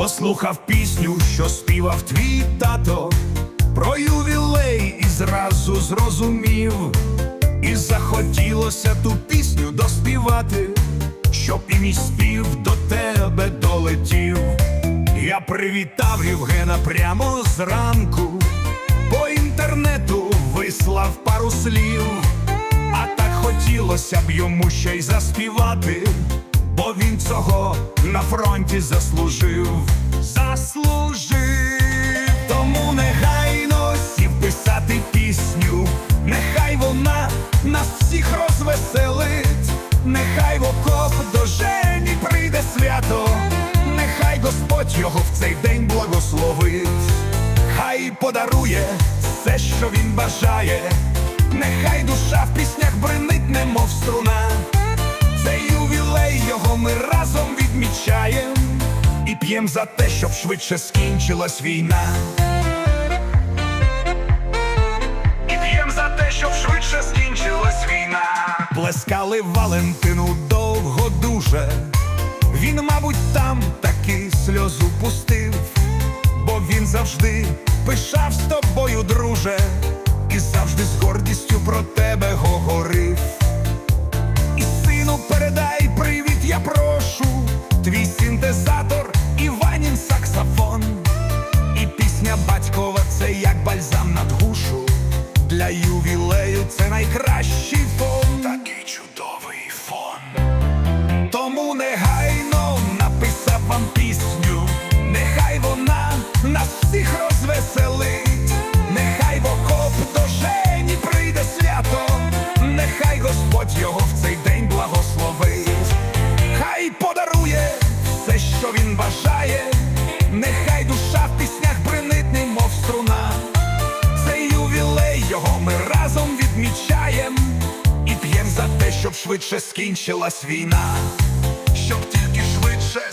Послухав пісню, що співав твій тато, про ювілей і зразу зрозумів, і захотілося ту пісню доспівати, щоб і мій спів до тебе долетів. Я привітав Євгена прямо зранку, по інтернету вислав пару слів, а так хотілося б йому ще й заспівати, бо він цього на фронті заслужив. Заслужив, тому негайно сів писати пісню, нехай вона нас всіх розвеселить, нехай в окоп до жені прийде свято, нехай Господь його в цей день благословить, хай подарує все, що він бажає, нехай душа в піснях бренить, немов струна. Цей ювілей його ми разом відмічаєм і п'єм за те, щоб швидше скінчилась війна. І п'єм за те, щоб швидше скінчилась війна. Плескали Валентину довго дуже. Він, мабуть, там таки сльозу пустив, бо він завжди пишав з тобою, друже, і завжди з гордістю про тебе говорив. Для ювілею це найкращий фон. Такий чудовий фон. Тому негайно написав вам пісню, нехай вона нас всіх розвеселить, нехай в окоп до жені прийде свято, нехай Господь його в цей день благословить, хай подарує все, що він бажає, нехай щоб швидше скінчилась війна, щоб тільки швидше